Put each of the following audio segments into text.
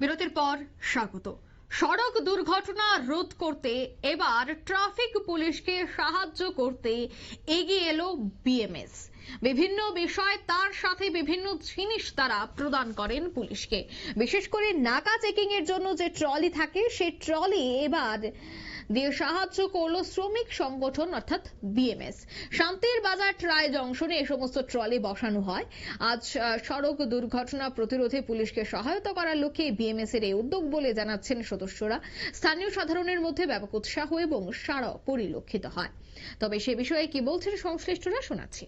বিরতির পর স্বাগত। সড়ক দুর্ঘটনা রোধ করতে এবার ট্রাফিক পুলিশকে সাহায্য করতে এগিয়ে এলো বিএমএস। বিভিন্ন বিষয় তার সাথে বিভিন্ন জিনিস তারা প্রদান করেন পুলিশকে। বিশেষ করে নাকা চেকিং এর জন্য যে ট্রলি থাকে, সেই ট্রলি এবার দিয়ে সাহায্য করল শ্রমিক সংগঠন, অর্থাৎ বিএমএস। শান্তির বাজার ট্রাই জংশনে এই সমস্ত ট্রলি বসানো হয়। আজ সড়ক দুর্ঘটনা প্রতিরোধে পুলিশকে সহায়তা করার লক্ষ্যে বিএমএস এর এই উদ্যোগ বলে জানাচ্ছেন সদস্যরা। স্থানীয় সাধারণের মধ্যে ব্যাপক উৎসাহ এবং সাড়া পরিলক্ষিত হয়। তবে সে বিষয়ে কি বলছেন সংশ্লিষ্টরা শোনাচ্ছি।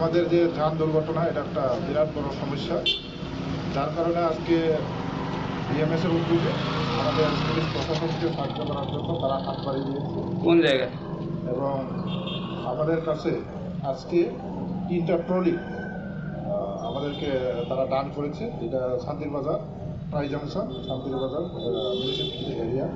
আমাদের যে যান দুর্ঘটনা এটা একটা বিরাট বড় সমস্যা। যার কারণে আজকে বিএমএস এর উদ্যোগে আমাদের পুলিশ প্রশাসনকে সাহায্য করার জন্য তারা হাত বাড়িয়ে দিয়েছে। কোন জায়গায়? এবং আমাদের কাছে আজকে তিনটা ট্রলি আমাদেরকে তারা দান করেছে। এটা শান্তির বাজার প্রাই জংশন শান্তির বাজার মিউনিসিপ্যালিটি এরিয়া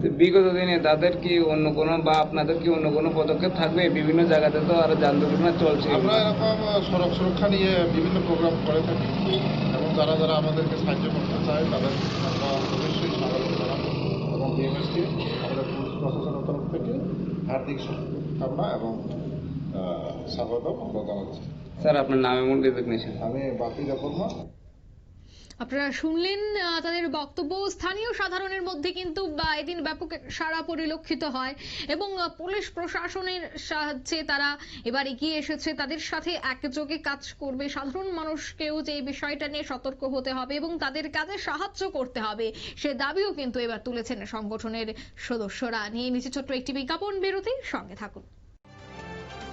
বিগত দিনে তাদের কি অন্য কোনো বা আপনাদের কি অন্য কোনো পদক্ষেপ থাকবে? বিভিন্ন জায়গাতে তো আরও যান দুর্ঘটনা চলছে। আমরা এরকম সড়ক সুরক্ষা নিয়ে বিভিন্ন প্রোগ্রাম করে থাকি। এবং যারা যারা আমাদেরকে সাহায্য করতে চায় তাদের আমরা অবশ্যই স্বাগত জানাব। এবং বিএমএসকে আমাদের পুলিশ প্রশাসনের তরফ থেকে হার্দিক শুভকামনা এবং আমরা জানাচ্ছি। স্যার আপনার নাম এমন ডেজিগনেশন আমি বাপি দেববর্মা আপনারা শুনলেন তাদের বক্তব্য। স্থানীয় সাধারণের মধ্যে কিন্তু এদিন ব্যাপক সাড়া পরিলক্ষিত হয় এবং পুলিশ প্রশাসনের সাহায্যে তারা এবার এগিয়ে এসেছে। তাদের সাথে একযোগে কাজ করবে। সাধারণ মানুষকেও যে এই বিষয়টা নিয়ে সতর্ক হতে হবে এবং তাদের কাজে সাহায্য করতে হবে, সে দাবিও কিন্তু এবার তুলেছেন সংগঠনের সদস্যরা। নিয়ে নিচে ছোট্ট একটি বিজ্ঞাপন বিরতি সঙ্গে থাকুন।